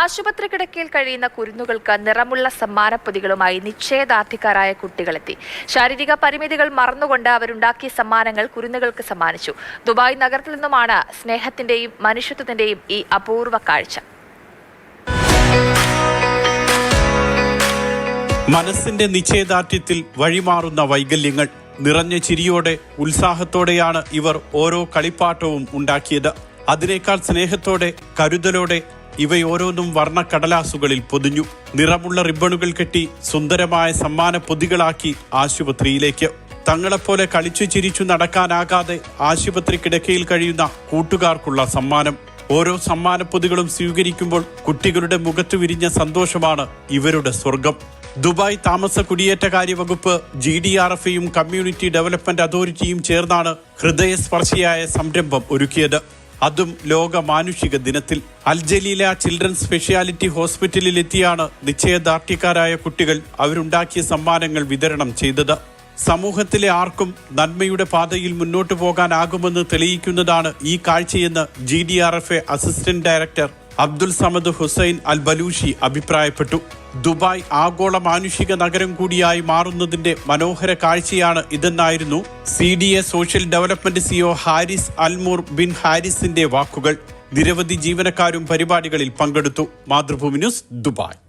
ആശുപത്രി കിടക്കയിൽ കഴിയുന്ന കുരുന്നുകൾക്ക് നിറമുള്ള സമ്മാനപ്പൊതികളുമായി നിശ്ചയദാർഢ്യക്കാരായ കുട്ടികളെത്തി. ശാരീരിക പരിമിതികൾ മറന്നുകൊണ്ട് അവരുണ്ടാക്കിയ സമ്മാനങ്ങൾ കുരുന്നുകൾക്ക് സമ്മാനിച്ചു. ദുബായ് നഗരത്തിൽ നിന്നുമാണ് സ്നേഹത്തിന്റെയും മനുഷ്യത്വത്തിന്റെയും ഈ അപൂർവ കാഴ്ച. മനസ്സിന്റെ നിശ്ചയദാർഢ്യത്തിൽ വഴിമാറുന്ന വൈകല്യങ്ങൾ നിറഞ്ഞ ചിരിയോടെ ഉത്സാഹത്തോടെയാണ് ഇവർ ഓരോ കളിപ്പാട്ടവും ഉണ്ടാക്കിയത്. അതിനേക്കാൾ സ്നേഹത്തോടെ കരുതലോടെ ഇവയോരോന്നും വർണക്കടലാസുകളിൽ പൊതിഞ്ഞു. നിറമുള്ള റിബണുകൾ കെട്ടി സുന്ദരമായ സമ്മാന പൊതികളാക്കി ആശുപത്രിയിലേക്ക്. തങ്ങളെപ്പോലെ കളിച്ചു ചിരിച്ചു നടക്കാനാകാതെ ആശുപത്രി കിടക്കയിൽ കഴിയുന്ന കൂട്ടുകാർക്കുള്ള സമ്മാനം. ഓരോ സമ്മാനപ്പൊതികളും സ്വീകരിക്കുമ്പോൾ കുട്ടികളുടെ മുഖത്തു വിരിഞ്ഞ സന്തോഷമാണ് ഇവരുടെ സ്വർഗം. ദുബായ് താമസ കുടിയേറ്റകാര്യ വകുപ്പ് ജി ഡി ആർ എഫയും കമ്മ്യൂണിറ്റി ഡെവലപ്മെന്റ് അതോറിറ്റിയും ചേർന്നാണ് ഹൃദയസ്പർശിയായ സംരംഭം ഒരുക്കിയത്. അതും ലോക മാനുഷിക ദിനത്തിൽ. അൽജലീല ചിൽഡ്രൻസ് സ്പെഷ്യാലിറ്റി ഹോസ്പിറ്റലിൽ എത്തിയാണ് നിശ്ചയദാർഢ്യക്കാരായ കുട്ടികൾ അവരുണ്ടാക്കിയ സമ്മാനങ്ങൾ വിതരണം ചെയ്തത്. സമൂഹത്തിലെ ആർക്കും നന്മയുടെ പാതയിൽ മുന്നോട്ടു പോകാനാകുമെന്ന് തെളിയിക്കുന്നതാണ് ഈ കാഴ്ചയെന്ന് G D R F A assistant director Abdul Samad Hussain Al Balushi അഭിപ്രായപ്പെട്ടു. ദുബായ് ആഗോള മാനുഷിക നഗരം കൂടിയായി മാറുന്നതിന്റെ മനോഹര കാഴ്ചയാണ് ഇതെന്നായിരുന്നു C D A social development CEO Haris Almur bin ഹാരിസിന്റെ വാക്കുകൾ. നിരവധി ജീവനക്കാരും പരിപാടികളിൽ പങ്കെടുത്തു. Mathrubhumi news Dubai.